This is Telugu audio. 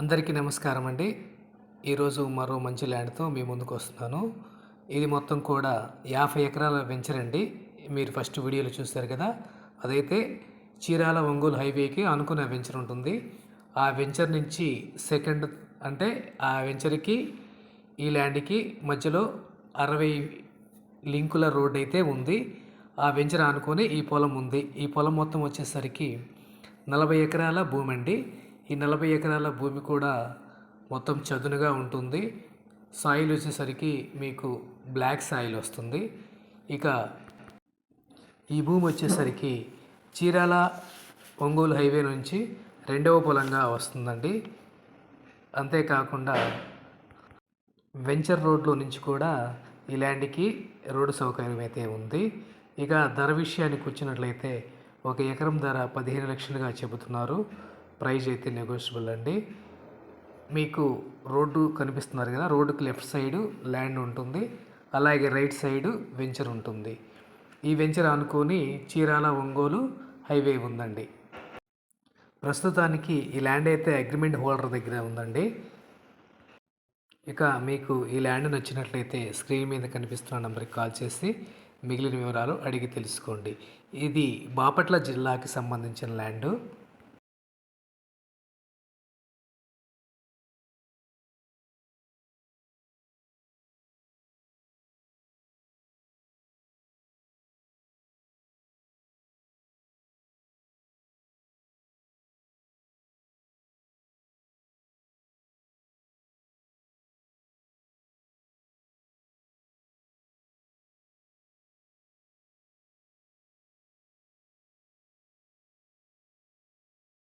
అందరికీ నమస్కారం అండి. ఈరోజు మరో మంచి ల్యాండ్తో మీ ముందుకు వస్తున్నాను. ఇది మొత్తం కూడా యాభై ఎకరాల వెంచర్ అండి. మీరు ఫస్ట్ వీడియోలో చూస్తారు కదా. అదైతే చీరాల ఒంగోలు హైవేకి అనుకున్న వెంచర్ ఉంటుంది. ఆ వెంచర్ నుంచి సెకండ్ అంటే ఆ వెంచర్కి ఈ ల్యాండ్కి మధ్యలో అరవై లింకుల రోడ్ అయితే ఉంది. ఆ వెంచర్ ఆనుకొని ఈ పొలం ఉంది. ఈ పొలం మొత్తం వచ్చేసరికి నలభై ఎకరాల భూమి అండి ఈ నలభై ఎకరాల భూమి కూడా మొత్తం చదునుగా ఉంటుంది. సాయిల్ వచ్చేసరికి మీకు బ్లాక్ సాయిల్ వస్తుంది. ఇక ఈ భూమి వచ్చేసరికి చీరాల ఒంగోలు హైవే నుంచి రెండవ పొలంగా వస్తుందండి. అంతేకాకుండా వెంచర్ రోడ్లో నుంచి కూడా ఈ ల్యాండ్కి రోడ్డు సౌకర్యం అయితే ఉంది. ఇక ధర విషయానికి వచ్చినట్లయితే ఒక ఎకరం ధర పదిహేను లక్షలుగా చెబుతున్నారు. ప్రైజ్ అయితే నెగోషియబుల్ అండి. మీకు రోడ్డు కనిపిస్తున్నారు కదా రోడ్డుకి లెఫ్ట్ సైడ్ ల్యాండ్ ఉంటుంది అలాగే రైట్ సైడ్ వెంచర్ ఉంటుంది. ఈ వెంచర్ అనుకొని చీరాల ఒంగోలు హైవే ఉందండి. ప్రస్తుతానికి ఈ ల్యాండ్ అయితే అగ్రిమెంట్ హోల్డర్ దగ్గర ఉందండి. ఇక మీకు ఈ ల్యాండ్ నచ్చినట్లయితే స్క్రీన్ మీద కనిపిస్తున్న నెంబర్కి కాల్ చేసి మిగిలిన వివరాలు అడిగి తెలుసుకోండి. ఇది బాపట్ల జిల్లాకి సంబంధించిన ల్యాండ్.